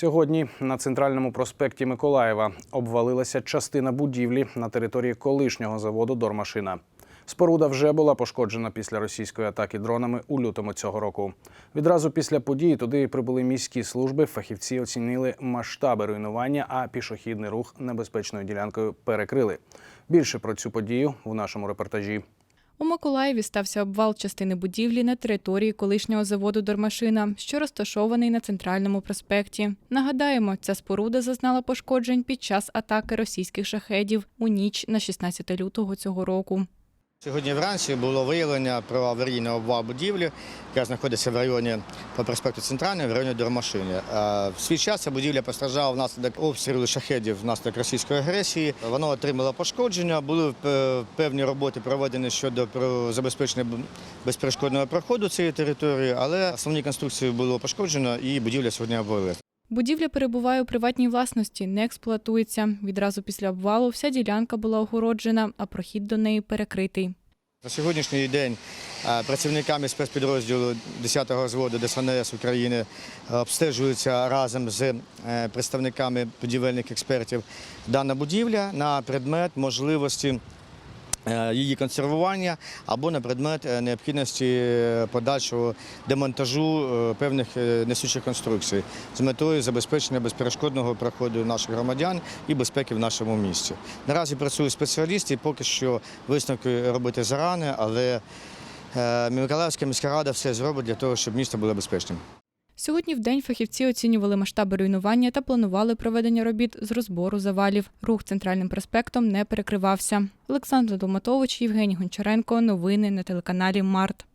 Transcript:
Сьогодні на центральному проспекті Миколаєва обвалилася частина будівлі на території колишнього заводу Дормашина. Споруда вже була пошкоджена після російської атаки дронами у лютому цього року. Відразу після події туди прибули міські служби. Фахівці оцінили масштаби руйнування, а пішохідний рух небезпечною ділянкою перекрили. Більше про цю подію у нашому репортажі. У Миколаєві стався обвал частини будівлі на території колишнього заводу Дормашина, що розташований на центральному проспекті. Нагадаємо, ця споруда зазнала пошкоджень під час атаки російських шахедів у ніч на 16 лютого цього року. Сьогодні вранці було виявлення про аварійний обвал будівлі, яка знаходиться в районі по проспекту Центральний, в районі Дормашини. Е, В свій час ця будівля постраждала внаслідок обстрілу шахедів внаслідок російської агресії. Воно отримало пошкодження. Були е, певні роботи проведені щодо забезпечення безперешкодного проходу цієї території, але основні конструкції було пошкоджено і будівля сьогодні обвалилася. Будівля перебуває у приватній власності, не експлуатується. Відразу після обвалу вся ділянка була огороджена, а прохід до неї перекритий. На сьогоднішній день е, працівниками спецпідрозділу 10-го зводу ДСНС України е, обстежується разом з е, представниками будівельних експертів дана будівля на предмет можливості її консервування або на предмет е, необхідності е, подальшого демонтажу е, певних е, несучих конструкцій з метою забезпечення безперешкодного проходу наших громадян і безпеки в нашому місті. Наразі працюють спеціалісти, поки що висновки робити зарано, але е, Миколаївська міська рада все зробить для того, щоб місто було безпечним. Сьогодні в день фахівці оцінювали масштаби руйнування та планували проведення робіт з розбору завалів. Рух центральним проспектом не перекривався. Олександр Долматович, Євгеній Гончаренко. Новини на телеканалі Март.